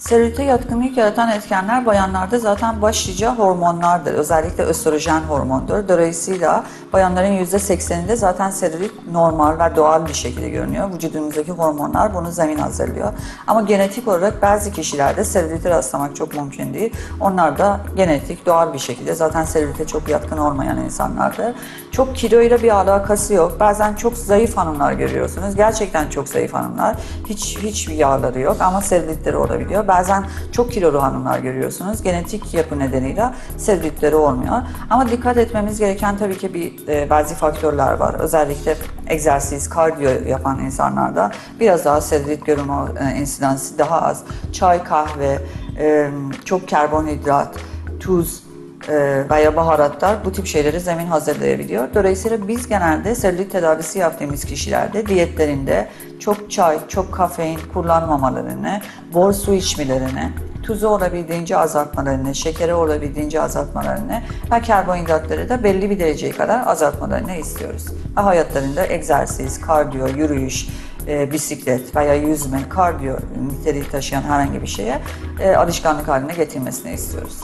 Selülite yatkınlık yaratan etkenler bayanlarda zaten başlıca hormonlardır. Özellikle östrojen hormondur. Dolayısıyla bayanların %80'inde zaten selülit normal ve doğal bir şekilde görünüyor. Vücudunuzdaki hormonlar bunu zemin hazırlıyor. Ama genetik olarak bazı kişilerde selülite rastlamak çok mümkün değil. Onlar da genetik, doğal bir şekilde zaten selülite çok yatkın olmayan insanlardır. Çok kiloyla bir alakası yok. Bazen çok zayıf hanımlar görüyorsunuz. Gerçekten çok zayıf hanımlar. Hiç hiçbir yağları yok ama selülitleri olabiliyor. Bazen çok kilolu hanımlar görüyorsunuz. Genetik yapı nedeniyle selülitleri olmuyor. Ama dikkat etmemiz gereken tabii ki bir e, bazı faktörler var. Özellikle egzersiz, kardiyo yapan insanlarda biraz daha selülit görünme e, insidansı daha az. Çay, kahve, e, çok karbonhidrat, tuz, veya baharatlar bu tip şeyleri zemin hazırlayabiliyor. Dolayısıyla biz genelde selülit tedavisi yaptığımız kişilerde diyetlerinde çok çay, çok kafein kullanmamalarını, bol su içmelerini, tuzu olabildiğince azaltmalarını, şekeri olabildiğince azaltmalarını ve karbonhidratları da belli bir dereceye kadar azaltmalarını istiyoruz. Ve hayatlarında egzersiz, kardiyo, yürüyüş, e, bisiklet veya yüzme, kardiyo niteliği taşıyan herhangi bir şeye e, alışkanlık haline getirmesini istiyoruz.